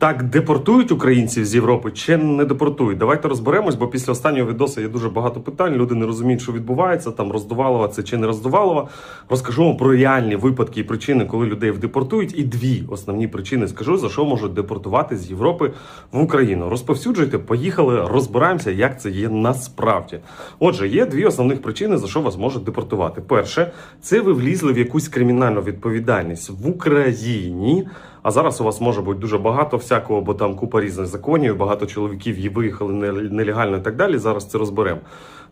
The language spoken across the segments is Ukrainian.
Так депортують українців з Європи чи не депортують? Давайте розберемось, бо після останнього відосу є дуже багато питань. Люди не розуміють, що відбувається, там роздувалова це чи не роздувалова. Розкажу вам про реальні випадки і причини, коли людей депортують. І дві основні причини скажу, за що можуть депортувати з Європи в Україну. Розповсюджуйте, поїхали, розбираємося, як це є насправді. Отже, є дві основних причини, за що вас можуть депортувати. Перше, це ви влізли в якусь кримінальну відповідальність в Україні. А зараз у вас може бути дуже багато всякого, бо там купа різних законів, багато чоловіків є виїхали нелегально і так далі. Зараз це розберемо.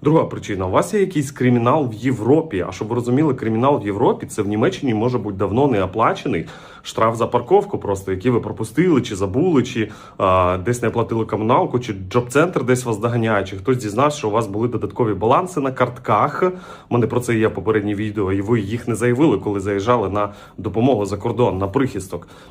Друга причина: у вас є якийсь кримінал в Європі. А щоб ви розуміли, кримінал в Європі це в Німеччині може бути давно не оплачений. Штраф за парковку, просто який ви пропустили, чи забули, чи а, десь не оплатили комуналку, чи джоб-центр десь вас доганяє, чи хтось дізнався, що у вас були додаткові баланси на картках. У мене про це є попереднє відео, і ви їх не заявили, коли заїжджали на допомогу за кордон, на прихисток.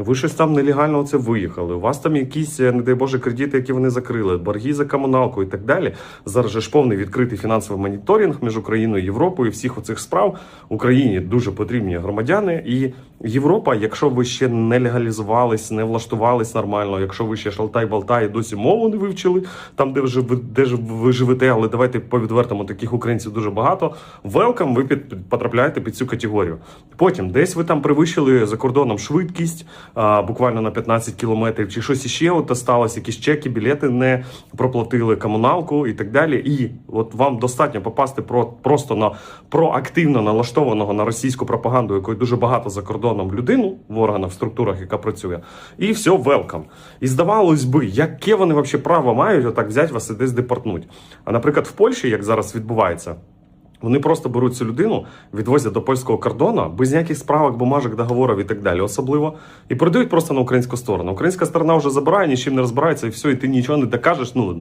ви щось там нелегально оце виїхали. У вас там якісь, е, не дай Боже, кредити, які вони закрили, борги за комуналку і так далі. Зараз же ж повний відкритий фінансовий моніторинг між Україною і Європою. Всіх оцих справ Україні дуже потрібні громадяни. І Європа, якщо ви ще не легалізувались, не влаштувались нормально, якщо ви ще шалтай-балтай і досі мову не вивчили, там де ви де ж ви живете, але давайте по відвертому таких українців дуже багато. Велкам, ви під, потрапляєте під цю категорію. Потім десь ви там перевищили за кордоном швидкість буквально на 15 кілометрів, чи щось іще от сталося, якісь чеки, білети не проплатили комуналку і так далі. І от вам достатньо попасти про просто на проактивно налаштованого на російську пропаганду, якої дуже багато за кордоном людину в органах, в структурах, яка працює, і все, велкам. І здавалось би, яке вони взагалі право мають отак взяти вас і десь депортнуть. А наприклад, в Польщі, як зараз відбувається. Вони просто беруть цю людину, відвозять до польського кордону без ніяких справок, бумажок, договорів і так далі, особливо, і передають просто на українську сторону. Українська сторона вже забирає, нічим не розбирається, і все, і ти нічого не докажеш. Ну